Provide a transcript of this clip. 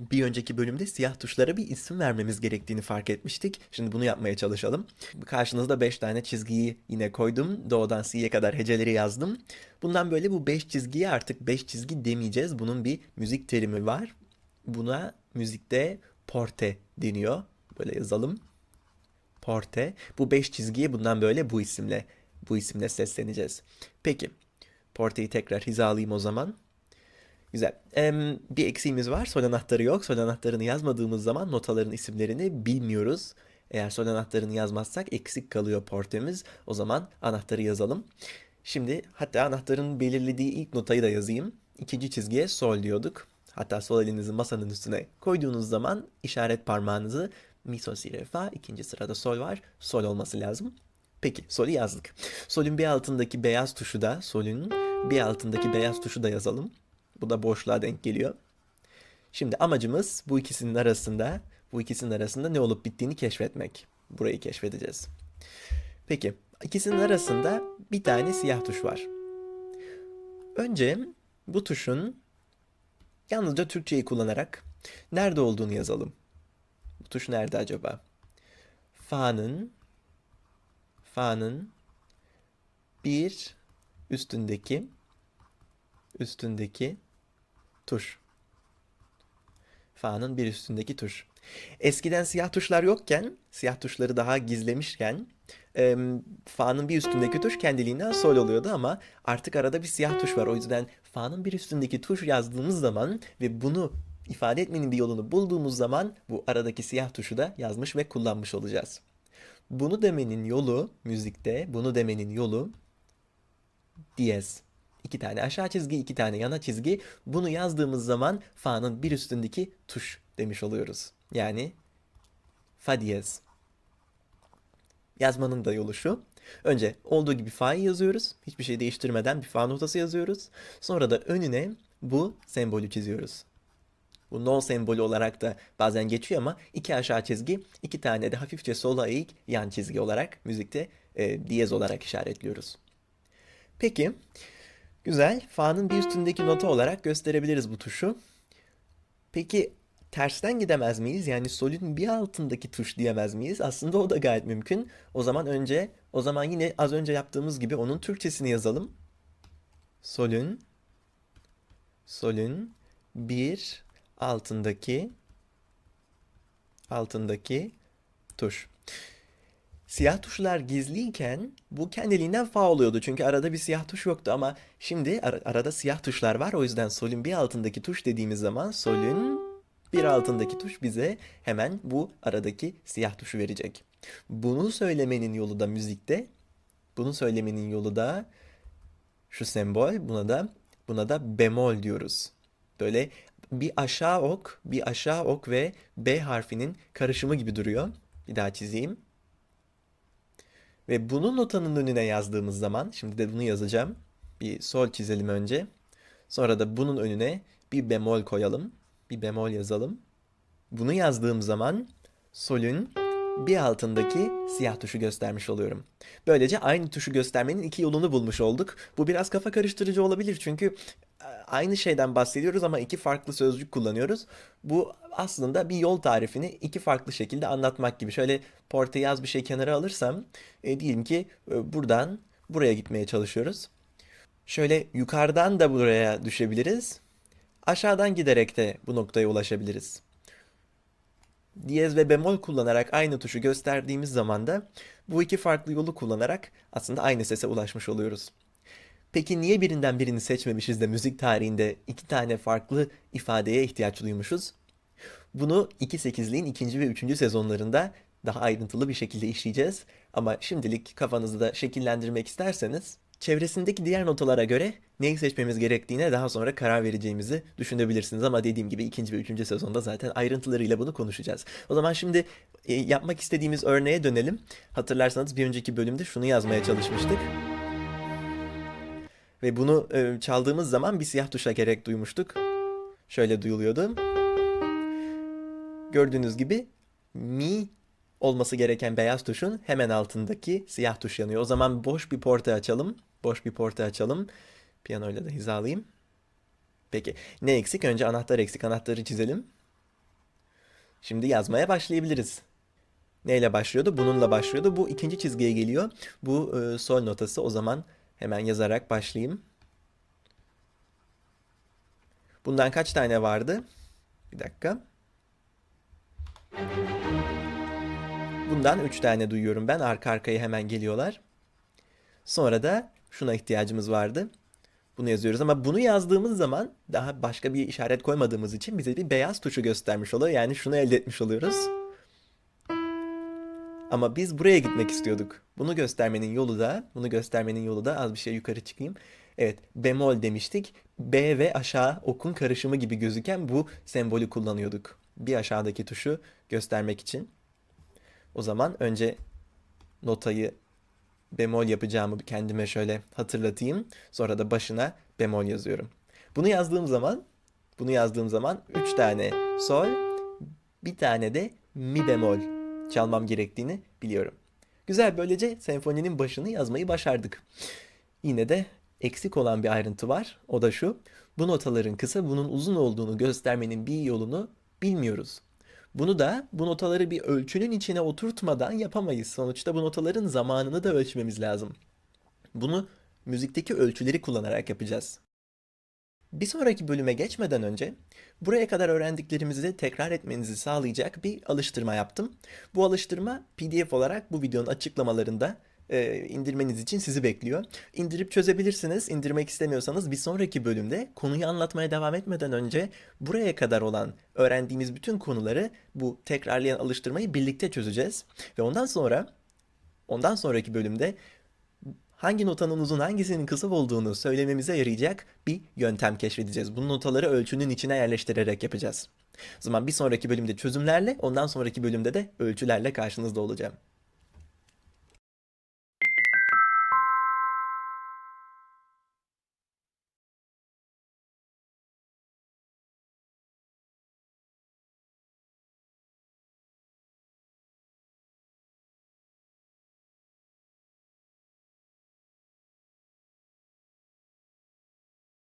Bir önceki bölümde siyah tuşlara bir isim vermemiz gerektiğini fark etmiştik. Şimdi bunu yapmaya çalışalım. Karşınızda 5 tane çizgiyi yine koydum. Doğudan C'ye kadar heceleri yazdım. Bundan böyle bu 5 çizgiye artık 5 çizgi demeyeceğiz. Bunun bir müzik terimi var. Buna müzikte porte deniyor. Böyle yazalım. Porte. Bu 5 çizgiye bundan böyle bu isimle bu isimle sesleneceğiz. Peki. Porte'yi tekrar hizalayayım o zaman. Güzel. Em, bir eksiğimiz var. Sol anahtarı yok. Sol anahtarını yazmadığımız zaman notaların isimlerini bilmiyoruz. Eğer sol anahtarını yazmazsak eksik kalıyor portemiz. O zaman anahtarı yazalım. Şimdi hatta anahtarın belirlediği ilk notayı da yazayım. İkinci çizgiye sol diyorduk. Hatta sol elinizi masanın üstüne koyduğunuz zaman işaret parmağınızı mi sol si re fa ikinci sırada sol var. Sol olması lazım. Peki solü yazdık. Solün bir altındaki beyaz tuşu da solün bir altındaki beyaz tuşu da yazalım. Bu da boşluğa denk geliyor. Şimdi amacımız bu ikisinin arasında bu ikisinin arasında ne olup bittiğini keşfetmek. Burayı keşfedeceğiz. Peki ikisinin arasında bir tane siyah tuş var. Önce bu tuşun yalnızca Türkçeyi kullanarak nerede olduğunu yazalım. Bu tuş nerede acaba? Fa'nın Fa'nın bir üstündeki üstündeki tuş. Fa'nın bir üstündeki tuş. Eskiden siyah tuşlar yokken, siyah tuşları daha gizlemişken e, Fa'nın bir üstündeki tuş kendiliğinden sol oluyordu ama artık arada bir siyah tuş var. O yüzden Fa'nın bir üstündeki tuş yazdığımız zaman ve bunu ifade etmenin bir yolunu bulduğumuz zaman bu aradaki siyah tuşu da yazmış ve kullanmış olacağız. Bunu demenin yolu müzikte, bunu demenin yolu diyez. İki tane aşağı çizgi, iki tane yana çizgi. Bunu yazdığımız zaman fa'nın bir üstündeki tuş demiş oluyoruz. Yani fa diyez. Yazmanın da yolu şu. Önce olduğu gibi fa'yı yazıyoruz. Hiçbir şey değiştirmeden bir fa notası yazıyoruz. Sonra da önüne bu sembolü çiziyoruz. Bu no sembolü olarak da bazen geçiyor ama iki aşağı çizgi, iki tane de hafifçe sola eğik yan çizgi olarak müzikte e, diyez olarak işaretliyoruz. Peki, güzel. Fa'nın bir üstündeki nota olarak gösterebiliriz bu tuşu. Peki tersten gidemez miyiz? Yani solün bir altındaki tuş diyemez miyiz? Aslında o da gayet mümkün. O zaman önce, o zaman yine az önce yaptığımız gibi onun Türkçesini yazalım. Solün, solün bir altındaki altındaki tuş. Siyah tuşlar gizliyken bu kendiliğinden fa oluyordu. Çünkü arada bir siyah tuş yoktu ama şimdi ar- arada siyah tuşlar var. O yüzden solün bir altındaki tuş dediğimiz zaman solün bir altındaki tuş bize hemen bu aradaki siyah tuşu verecek. Bunu söylemenin yolu da müzikte. Bunu söylemenin yolu da şu sembol. Buna da buna da bemol diyoruz. Böyle bir aşağı ok, bir aşağı ok ve B harfinin karışımı gibi duruyor. Bir daha çizeyim. Ve bunu notanın önüne yazdığımız zaman, şimdi de bunu yazacağım. Bir sol çizelim önce. Sonra da bunun önüne bir bemol koyalım. Bir bemol yazalım. Bunu yazdığım zaman solün bir altındaki siyah tuşu göstermiş oluyorum. Böylece aynı tuşu göstermenin iki yolunu bulmuş olduk. Bu biraz kafa karıştırıcı olabilir çünkü aynı şeyden bahsediyoruz ama iki farklı sözcük kullanıyoruz. Bu aslında bir yol tarifini iki farklı şekilde anlatmak gibi. Şöyle porte yaz bir şey kenara alırsam e, diyelim ki e, buradan buraya gitmeye çalışıyoruz. Şöyle yukarıdan da buraya düşebiliriz. Aşağıdan giderek de bu noktaya ulaşabiliriz diyez ve bemol kullanarak aynı tuşu gösterdiğimiz zaman da bu iki farklı yolu kullanarak aslında aynı sese ulaşmış oluyoruz. Peki niye birinden birini seçmemişiz de müzik tarihinde iki tane farklı ifadeye ihtiyaç duymuşuz? Bunu 2.8'liğin ikinci ve üçüncü sezonlarında daha ayrıntılı bir şekilde işleyeceğiz. Ama şimdilik kafanızı da şekillendirmek isterseniz çevresindeki diğer notalara göre neyi seçmemiz gerektiğine daha sonra karar vereceğimizi düşünebilirsiniz. Ama dediğim gibi ikinci ve üçüncü sezonda zaten ayrıntılarıyla bunu konuşacağız. O zaman şimdi e, yapmak istediğimiz örneğe dönelim. Hatırlarsanız bir önceki bölümde şunu yazmaya çalışmıştık. Ve bunu e, çaldığımız zaman bir siyah tuşa gerek duymuştuk. Şöyle duyuluyordu. Gördüğünüz gibi mi olması gereken beyaz tuşun hemen altındaki siyah tuş yanıyor. O zaman boş bir porte açalım. Boş bir porte açalım. Piyanoyla da hizalayayım. Peki ne eksik? Önce anahtar eksik. Anahtarı çizelim. Şimdi yazmaya başlayabiliriz. Neyle başlıyordu? Bununla başlıyordu. Bu ikinci çizgiye geliyor. Bu e, sol notası. O zaman hemen yazarak başlayayım. Bundan kaç tane vardı? Bir dakika. Bundan 3 tane duyuyorum ben. Arka arkaya hemen geliyorlar. Sonra da şuna ihtiyacımız vardı. Bunu yazıyoruz ama bunu yazdığımız zaman daha başka bir işaret koymadığımız için bize bir beyaz tuşu göstermiş oluyor. Yani şunu elde etmiş oluyoruz. Ama biz buraya gitmek istiyorduk. Bunu göstermenin yolu da, bunu göstermenin yolu da az bir şey yukarı çıkayım. Evet, bemol demiştik. B ve aşağı okun karışımı gibi gözüken bu sembolü kullanıyorduk. Bir aşağıdaki tuşu göstermek için. O zaman önce notayı bemol yapacağımı kendime şöyle hatırlatayım. Sonra da başına bemol yazıyorum. Bunu yazdığım zaman, bunu yazdığım zaman 3 tane sol, bir tane de mi bemol çalmam gerektiğini biliyorum. Güzel böylece senfoninin başını yazmayı başardık. Yine de eksik olan bir ayrıntı var. O da şu. Bu notaların kısa bunun uzun olduğunu göstermenin bir yolunu bilmiyoruz. Bunu da bu notaları bir ölçünün içine oturtmadan yapamayız. Sonuçta bu notaların zamanını da ölçmemiz lazım. Bunu müzikteki ölçüleri kullanarak yapacağız. Bir sonraki bölüme geçmeden önce buraya kadar öğrendiklerimizi tekrar etmenizi sağlayacak bir alıştırma yaptım. Bu alıştırma PDF olarak bu videonun açıklamalarında e, indirmeniz için sizi bekliyor. İndirip çözebilirsiniz. İndirmek istemiyorsanız bir sonraki bölümde konuyu anlatmaya devam etmeden önce buraya kadar olan öğrendiğimiz bütün konuları bu tekrarlayan alıştırmayı birlikte çözeceğiz. Ve ondan sonra ondan sonraki bölümde hangi notanın uzun hangisinin kısa olduğunu söylememize yarayacak bir yöntem keşfedeceğiz. Bu notaları ölçünün içine yerleştirerek yapacağız. O zaman bir sonraki bölümde çözümlerle, ondan sonraki bölümde de ölçülerle karşınızda olacağım.